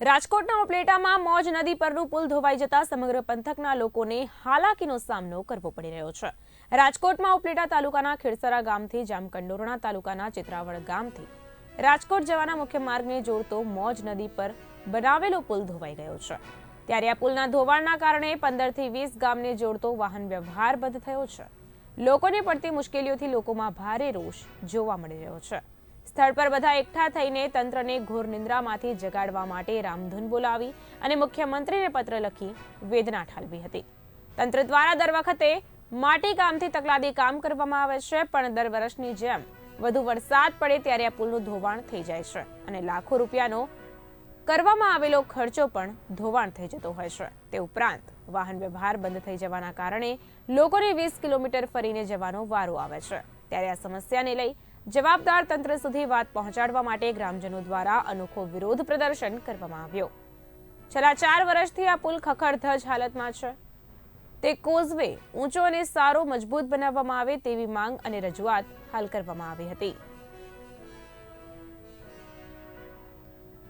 રાજકોટના ઉપલેટામાં મોજ નદી પરનું પુલ ધોવાઈ જતા સમગ્ર પંથકના લોકોને હાલાકીનો સામનો કરવો પડી રહ્યો છે. રાજકોટમાં ઉપલેટા તાલુકાના ખેડસરા ગામથી, જામકંડોરણા તાલુકાના ચિત્રાવડ ગામથી રાજકોટ જવાના મુખ્ય માર્ગને જોડતો મોજ નદી પર બનાવેલો પુલ ધોવાઈ ગયો છે. ત્યારે આ પુલના ધોવાણના કારણે પંદરથી વીસ ગામને જોડતો વાહન વ્યવહાર બંધ થયો છે. લોકોને પડતી મુશ્કેલીઓથી લોકોમાં ભારે રોષ જોવા મળી રહ્યો છે. સ્થળ પર બધા એકઠા થઈને તંત્રને ઘોર નિંદ્રામાંથી જગાડવા માટે રામધૂન બોલાવી અને મુખ્યમંત્રીને પત્ર લખી વેદના ઠાલવી હતી. તંત્ર દ્વારા દર વખતે માટી કામથી તકલાદી કામ કરવામાં આવે છે, પણ દર વર્ષની જેમ વધુ વરસાદ પડે ત્યારે આ પુલનું ધોવાણ થઈ જાય છે અને લાખો રૂપિયાનો કરવામાં આવેલો ખર્ચો પણ ધોવાણ થઈ જતો હોય છે. તે ઉપરાંત વાહન વ્યવહાર બંધ થઈ જવાના કારણે લોકોને વીસ કિલોમીટર ફરીને જવાનો વારો આવે છે. ત્યારે આ સમસ્યાને લઈ જવાબદાર તંત્ર સુધી વાત પહોંચાડવા માટે ગ્રામજનો દ્વારા અનોખો વિરોધ પ્રદર્શન કરવામાં આવ્યો. છેલ્લા ચાર વર્ષથી આ પુલ ખખડધજ હાલતમાં છે. તે કોઝવે ઊંચો અને સારો મજબૂત બનાવવામાં આવે તેવી માંગ અને રજૂઆત હાલ કરવામાં આવી હતી.